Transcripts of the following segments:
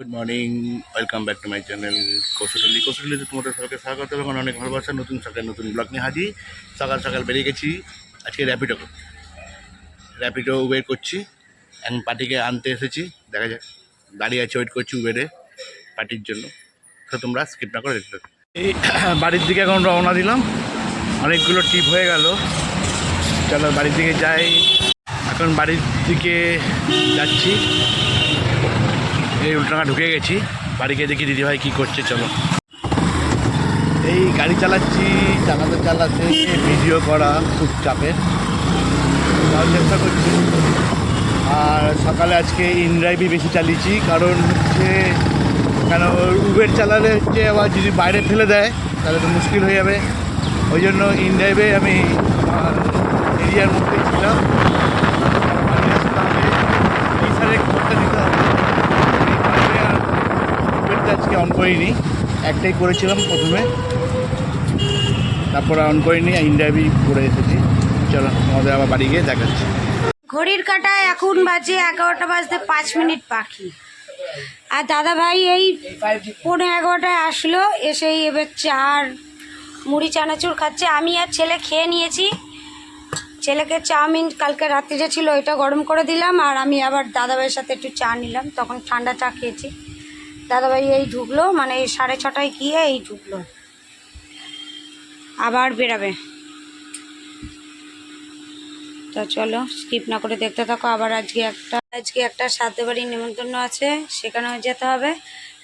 Good morning welcome back to my channel Koushali কৌশলীতে তোমাদের সবাইকে স্বাগত এবং অনেক ভালোবাসা। নতুন সকাল নতুন ব্লগ নিয়ে হাজির। সকাল সকাল বেরিয়ে গেছি। আজকে র্যাপিডো র্যাপিডো ওয়েট করছি। এখন পার্টিকে আনতে এসেছি। দেখা যাক। দাঁড়িয়ে আছে ওয়েট করছি উবেরে পার্টির জন্য। তো তোমরা স্কিপ না করে দেখতে এই বাড়ির দিকে এখন রওনা দিলাম। অনেকগুলো ট্রিপ হয়ে গেল। চলো বাড়ির দিকে যাই। এখন বাড়ির দিকে যাচ্ছি। এই উল্টানা ঢুকে গেছি। বাড়ি গিয়ে দেখি দিদিভাই কী করছে, চলো। এই গাড়ি চালাচ্ছি, চালাতে চালাতে ভিডিও করা খুব চাপের। চেষ্টা করছি। আর সকালে আজকে ইনড্রাইভই বেশি চালিয়েছি, কারণ হচ্ছে কেন উবের চালালে হচ্ছে আবার যদি বাইরে ফেলে দেয়, তাহলে তো মুশকিল হয়ে যাবে। ওই জন্য ইনড্রাইভে আমি আমার এরিয়ার মধ্যে ছিলাম বাড়ি আসতে হবে এই সাইডে খবরটা দিতে হবে এইভাবে আর উবেরটা আজকে অন করিনি। একটাই করেছিলাম প্রথমে। তারপরে অন করিনি ইনড্রাইভই করে এসেছি। চলো আমাদের আবার বাড়ি গিয়ে দেখাচ্ছি। ঘড়ির কাটায় এখন বাজে এগারোটা বাজতে পাঁচ মিনিট পাখি আর দাদা ভাই এই পনেরো এগারোটায় আসলো, এসেই এবার চার মুড়ি চানাচুর খাচ্ছে। আমি আর ছেলে খেয়ে নিয়েছি। ছেলেকে চাউমিন কালকে রাত্রিরে ছিল, ওইটা গরম করে দিলাম, আর আমি আবার দাদাভাইয়ের সাথে একটু চা নিলাম। তখন ঠান্ডা চা খেয়েছি। দাদাভাই এই ঢুকলো মানে এই সাড়ে ছটায় গিয়ে এই ঢুকলো। আবার বেরাবে। তা চলো স্কিপ না করে দেখতে থাকো, আবার আজকে একটা আজকে একটা সাথে বাড়ির নিমন্ত্রণ আছে, সেখানেও যেতে হবে।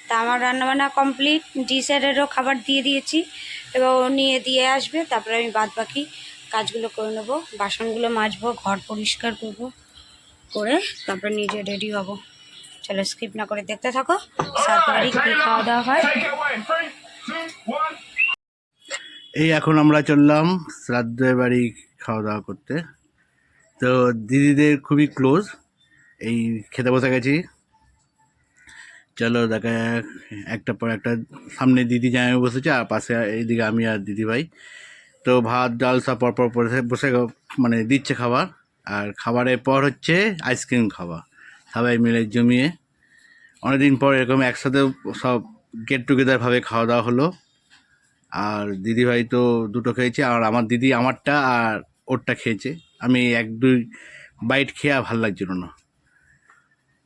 তা আমার রান্নাবান্না কমপ্লিট ডিসাইডেরও খাবার দিয়ে দিয়েছি, এবার ও নিয়ে দিয়ে আসবে, তারপরে আমি বাদ বাকি কাজগুলো করে নেব, বাসনগুলো মাজবো, ঘর পরিষ্কার করব, করে তারপরে নিজে রেডি হব। চলো স্কিপ না করে দেখতে থাকো। কী খাওয়া দাওয়া হয়। এই এখন আমরা চললাম শ্রাদ্ধের বাড়ি খাওয়া দাওয়া করতে। তো দিদিদের খুবই ক্লোজ এই খেতে বসে গেছি। চলো দেখা যাক, একটা পর একটা। সামনে দিদি জামাই বসেছে আর পাশে এইদিকে আমি আর দিদি ভাই। তো ভাত ডাল সব পরপর বসে মানে দিচ্ছে খাবার। আর খাবারের পর হচ্ছে আইসক্রিম খাওয়া। সবাই মিলে জমিয়ে অনেকদিন পর এরকম একসাথে সব গেট টুগেদারভাবে খাওয়া দাওয়া হলো। আর দিদিভাই তো দুটো খেয়েছে, আর আমার দিদি আমারটা আর ওরটা খেয়েছে। আমি এক, দুই বাইট খেয়ে আর ভালো লাগছিল না।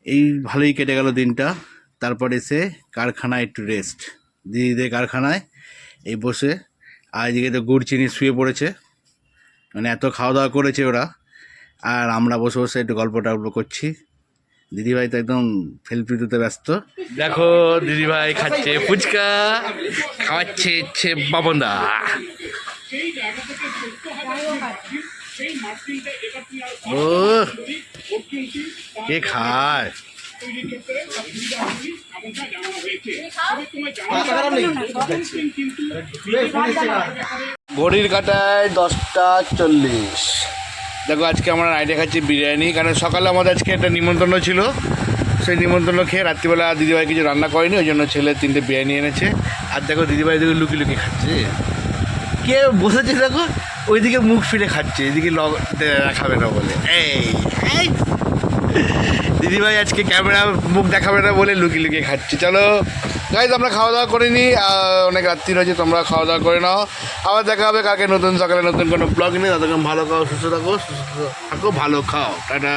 এই ভালোই কেটে গেল দিনটা। তারপর এসে কারখানায় একটু রেস্ট দিদিদের কারখানায় এই বসে। আর এদিকে তো গুড় চিনি শুয়ে পড়েছে। মানে এত খাওয়া দাওয়া করেছে ওরা। আর আমরা বসে বসে একটু গল্প টল্প করছি। দিদিভাই তো একদম ফেলপিটুতে ব্যস্ত। দেখো দিদিভাই খাচ্ছে ফুচকা খাওয়াচ্ছে হচ্ছে বাবনদা। ও কে খায়? ঘড়ির কাটায় দশটা চল্লিশ। দেখো, আজকে আমরা আইডিয়া খাচ্ছি বিরিয়ানি। কারণ সকালে আমাদের আজকে একটা নিমন্ত্রণ ছিল। সেই নিমন্ত্রণ খেয়ে রাত্রিবেলা দিদিভাই কিছু রান্না করেনি, ওই জন্য ছেলে তিনটে বিরিয়ানি এনেছে। আর দেখো, দিদিভাই দেখো লুকি লুকি খাচ্ছে। কে বসেছে দেখো? ওইদিকে মুখ ফিরে খাচ্ছে, এদিকে লগ রাখাবে না বলে। এই। দিদিভাই আজকে ক্যামেরা মুখ দেখাবে না বলে লুকিয়ে লুকিয়ে খাচ্ছি। চলো গাইজ আমরা খাওয়া দাওয়া করিনি আহ, অনেক রাত্রি রয়েছে তোমরা খাওয়া দাওয়া করে নাও। আবার দেখা হবে কাকে নতুন সকালে নতুন কোনো ব্লগ নিয়ে। ততক্ষণ ভালো খাও সুস্থ থাকো সুস্থ থাকো ভালো খাও। টাটা।